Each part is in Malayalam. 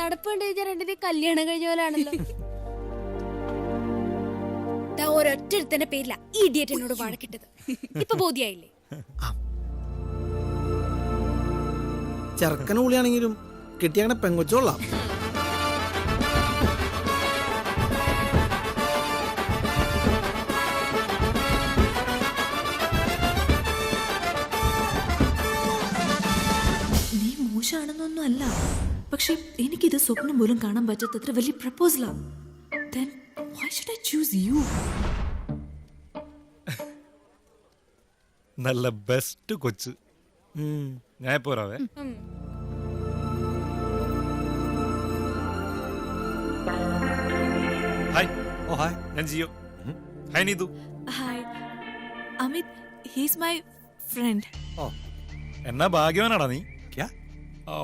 നടപ്പ് കണ്ടു കഴിഞ്ഞാൽ രണ്ടിനെ കല്യാണം കഴിഞ്ഞ പോലാണല്ലോ. ദാ ഒരൊറ്റൊരുത്തന്റെ പേരില ഈ ഇഡിയറ്റ് എന്നോട് വഴക്കിട്ടത്. ഇപ്പൊ ബോധ്യായില്ലേ? ചെറുക്കൻ ഉള്ളിയാണെങ്കിലും കിട്ടിയങ്ങനെ പെങ്കൊച്ചോളാം നീ മോശമാണെന്നൊന്നും അല്ല പക്ഷെ എനിക്കിത് സ്വപ്നം പോലും കാണാൻ പറ്റാത്തത്ര വലിയ പ്രപ്പോസലാണ് Then why should I choose you? നല്ല ബെസ്റ്റ് കൊച്ച്. ഞാൻ പോരാവേ. ഹായ് ഓ ഹായ് ഞാൻ Jio. Hi Neethu. Hi. Amit, he's my friend ഓ എന്നാ ഭാഗ്യവാനാടാ നീ? क्या ഓ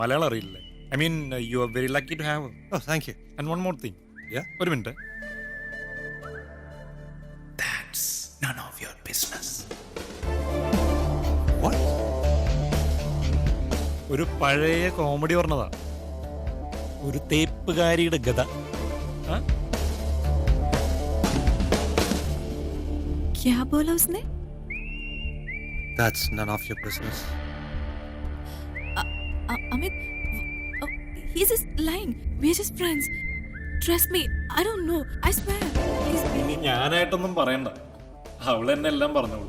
മലയാളം അറിയില്ലേ? I mean you are very lucky to have Oh, thank you. And one more thing Yeah? ഒരു minute That's none of your business. What? ഒരു പഴയ കോമഡി പറഞ്ഞതാ ഒരു തേപ്പുകാരിയുടെ ഗത ആ? क्या बोला उसने That's none of your business. Uh, Amit, w- oh, he's just lying. We're just friends. Trust me, I don't know. I swear. He's ഇനി ഞാനായിട്ടൊന്നും പറയണ്ട അവൾ എന്നെ എല്ലാം പറഞ്ഞോളൂ